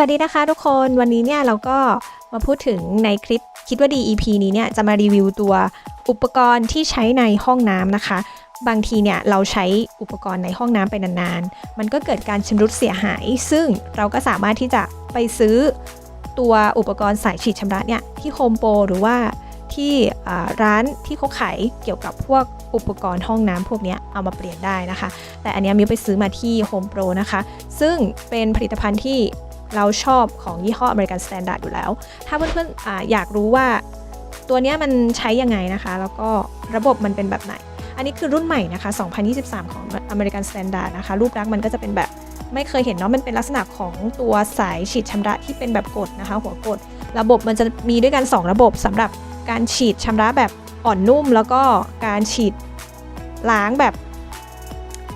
สวัสดีนะคะทุกคนวันนี้เนี่ยเราก็มาพูดถึงในคลิปคิดว่าดี EP นี้เนี่ยจะมารีวิวตัวอุปกรณ์ที่ใช้ในห้องน้ำนะคะ บางทีเนี่ยเราใช้อุปกรณ์ในห้องน้ำไปนานๆ มันก็เกิดการชำรุดเสียหาย ซึ่งเราก็สามารถที่จะไปซื้อตัวอุปกรณ์สายฉีดชำระเนี่ยที่โฮมโปรหรือว่าที่ร้านที่เขาขายเกี่ยวกับพวกอุปกรณ์ห้องน้ำพวกนี้เอามาเปลี่ยนได้นะคะ แต่อันนี้มิวไปซื้อมาที่ Home Pro นะคะ ซึ่งเป็นผลิตภัณฑ์ที่ เราชอบของยี่ห้อ American Standard อยู่แล้ว ถ้าเพื่อนๆออยากรู้ว่าตัวนี้มันใช้ยังไงนะคะ แล้วก็ระบบมันเป็นแบบไหน อันนี้คือรุ่นใหม่นะคะ 2023 ของ American Standard นะคะ รูปลักษณ์มันก็จะเป็นแบบไม่เคยเห็นเนาะ มันเป็นลักษณะของตัวสายฉีดชำระที่เป็นแบบกดนะคะ หัวกด ระบบมันจะมีด้วยกัน 2 ระบบสำหรับการฉีดชำระแบบอ่อนนุ่ม แล้วก็การฉีดล้างแบบ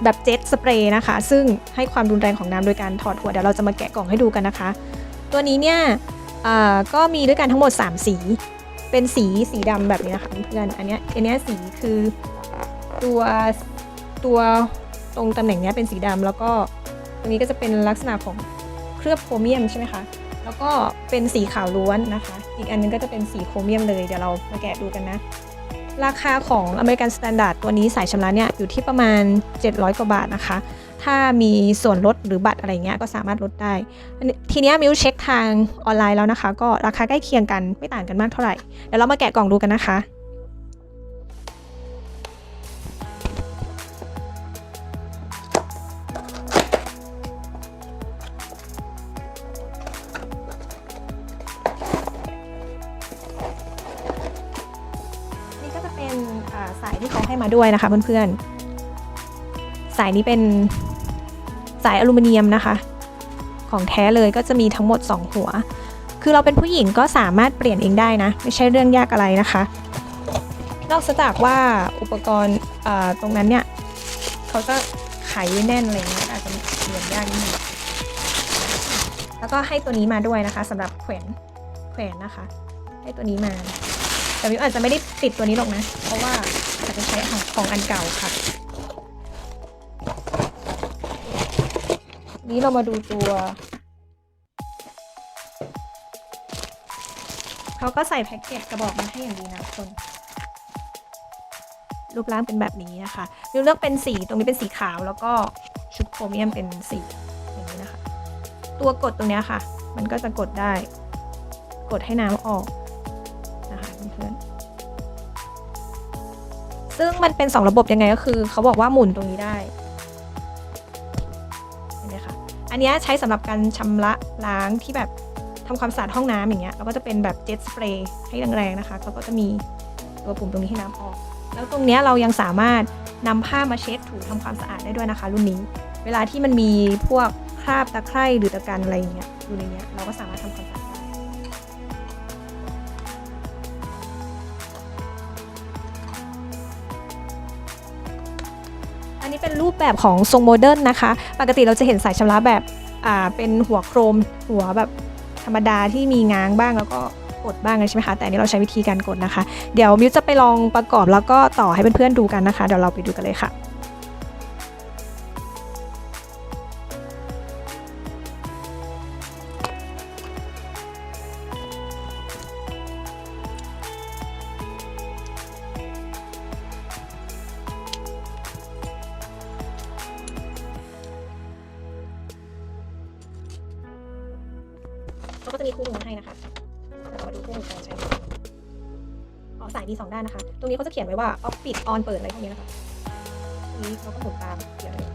แบบเจ็ตสเปรย์นะคะ ซึ่งให้ความรุนแรงของน้ำโดยการถอดหัวเดี๋ยวเราจะมาแกะกล่องให้ดูกันนะคะ ตัวนี้เนี่ยก็มีด้วยกันทั้งหมด 3 สี เป็นสีสีดำแบบนี้นะคะเพื่อนอันเนี้ยอันเนี้ยสีคือตัวตัวตรงตำแหน่งเนี้ยเป็นสีดำแล้วก็ตรงนี้ก็จะเป็นลักษณะของเคลือบโครเมียมใช่ไหมคะแล้วก็เป็นสีขาวล้วนนะคะ อีกอันนึงก็จะเป็นสีโครเมียมเลย เดี๋ยวเรามาแกะดูกันนะ ราคาของอเมริกันสแตนดาร์ดตัวนี้สายชำระเนี่ยอยู่ที่ประมาณ 700 กว่าบาทนะคะ ถ้ามีส่วนลดหรือบัตรอะไรเงี้ยก็สามารถลดได้ ทีเนี้ยมิวเช็คทางออนไลน์แล้วนะคะ ก็ราคาใกล้เคียงกันไม่ต่างกันมากเท่าไหร่ เดี๋ยวเรามาแกะกล่องดูกันนะคะ ที่เขาให้มาด้วยนะคะเพื่อนๆ สายนี้เป็นสายอลูมิเนียมนะคะ ของแท้เลยก็จะมีทั้งหมด 2 หัว คือเราเป็นผู้หญิงก็สามารถเปลี่ยนเองได้นะ ไม่ใช่เรื่องยากอะไรนะคะ นอกจากว่าอุปกรณ์ตรงนั้นเนี่ยเขาจะไขไว้แน่นอะไรเงี้ยอาจจะเปลี่ยนยากนิดนึงแล้วก็ให้ตัวนี้มาด้วยนะคะสำหรับแขวนแขวนนะคะ ให้ตัวนี้มาแต่วิวอาจจะไม่ได้ติดตัวนี้หรอกนะ เพราะว่า จจะใช้ของของอันเก่าค่ะ นี้เรามาดูตัวเขาก็ใส่แพ็กเกจกระบอกมาให้อย่างดีนะทุกคนรูปร่างเป็นแบบนี้นะคะวิวเลือกเป็นสีตรงนี้เป็นสีขาวแล้วก็ชุดโครเมียมเป็นสีอย่างนี้นะคะ ตัวกดตรงนี้ค่ะ มันก็จะกดได้ กดให้น้ำออกนะคะเพื่อน ซึ่งมันเป็น 2 ระบบยังไงก็คือ เขาบอกว่าหมุนตรงนี้ได้เห็นไหมคะอันนี้ใช้สำหรับการชำระล้างที่แบบทำความสะอาดห้องน้ำอย่างเงี้ยแล้วก็จะเป็นแบบเจ็ตสเปรย์ให้แรงๆนะคะเขาก็จะมีตัวปุ่มตรงนี้ให้น้ำออก แล้วตรงเนี้ยเรายังสามารถนำผ้ามาเช็ดถูทำความสะอาดได้ด้วยนะคะ รุ่นนี้ เวลาที่มันมีพวกคราบตะไคร่หรือตะกันอะไรอย่างเงี้ยอยู่ในเนี้ยเราก็สามารถทำความ นี้เป็นรูปแบบของทรงโมเดิร์นนะคะ ปกติเราจะเห็นสายชำระแบบอ่าเป็นหัวโครมหัวแบบธรรมดาที่มีง้างบ้างแล้วก็กดบ้างใช่ไหมคะแต่อันนี้เราใช้วิธีการกดนะคะ เดี๋ยวมิวจะไปลองประกอบแล้วก็ต่อให้เพื่อนๆดูกันนะคะ เดี๋ยวเราไปดูกันเลยค่ะ จะมีคู่มือให้นะคะเรามาดูคู่มือการใช้อ๋อสายมีสองด้านนะคะ ตรงนี้เขาจะเขียนไว้ว่าออฟปิดออนเปิดอะไรพวกนี้นะคะนี้เราก็หมุนตามเขียนเลย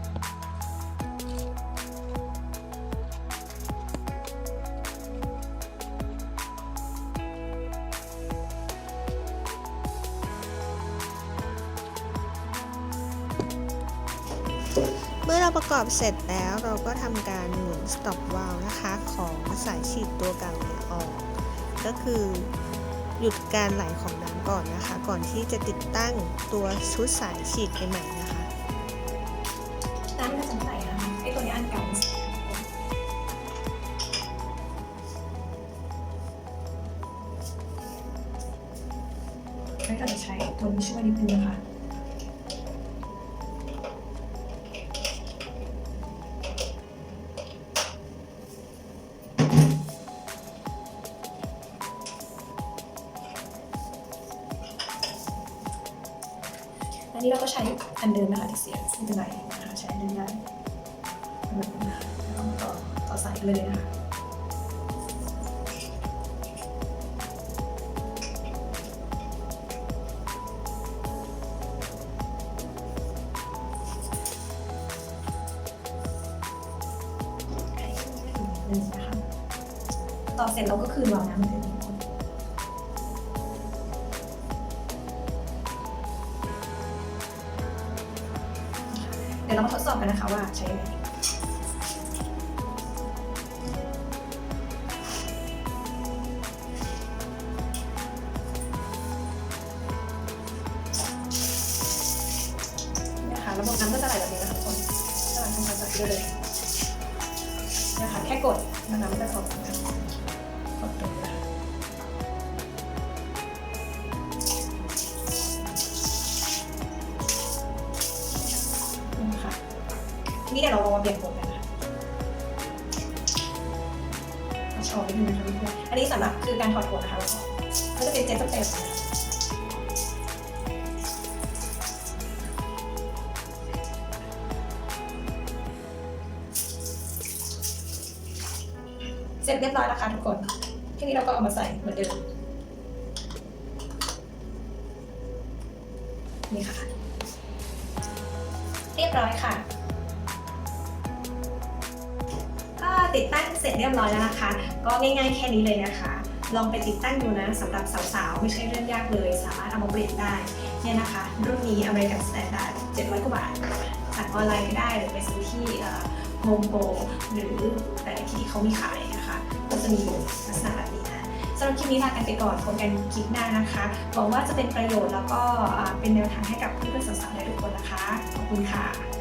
เมื่อเราประกอบเสร็จแล้วเราก็ทำการ หมุน stop valve นะคะของสายฉีดตัวเก่าเนี่ยออก ก็คือหยุดการไหลของน้ำก่อนนะคะ ก่อนที่จะติดตั้งตัวชุดสายฉีดใหม่นะคะน้ำมันจะไหลนะคะไอตัวนี้อันเก่าไม่ก็จะใช้ตัวนี้ช่วยนิดนึงนะคะ นี้เราก็ใช้อันเดิมนะคะที่เสียไม่เป็นไรนะคะใช้อันเดิมได้แล้วก็ต่อต่อสายเลยนะคะต่อเสร็จเราก็คืนวาล์วน้ำเหมือนเดิม ดี๋ยวเรามาทดสอบกันนะคะว่าใช้ยังไงนะคะระบบน้ำก็จะไหลแบบนี้นะคะทุกคนจะไหลทำความสะอาดได้เลยนะคะแค่กดนะคะไม่ต้องกดนะคะก ทีนี้เดี๋ยเราลองมาเปลี่ยนโหมดกันนะคะเอาโชว์นิดนึงนะคะเพื่อนอันนี้สำหรับคือการถอดโหมดนะคะก็จะเป็นเจ็ตสเตปนะคะเสร็จเรียบร้อยแล้วค่ะทุกคน ทีนี้เราก็เอามาใส่เหมือนเดิม นี่ค่ะ เรียบร้อยค่ะ ติดตั้งเสร็จเรียบร้อยแล้วนะคะ ก็ง่ายๆแค่นี้เลยนะคะ ลองไปติดตั้งดูนะสำหรับสาวๆ ไม่ใช่เรื่องยากเลย สามารถเอามาเปลี่ยนได้เนี่ยนะคะ รุ่นนี้ American Standard 700กว่าบาทสั่งออนไลน์ก็ได้หรือไปซื้อที่โฮมโปรหรือแต่ที่ที่เขามีขายนะคะ ก็จะมีลักษณะแบบนี้นะสำหรับคลิปนี้ลากันไปก่อนพบกันคลิปหน้านะคะหวังว่าจะเป็นประโยชน์แล้วก็เป็นแนวทางให้กับเพื่อนๆสาวๆได้ทุกคนนะคะ ขอบคุณค่ะ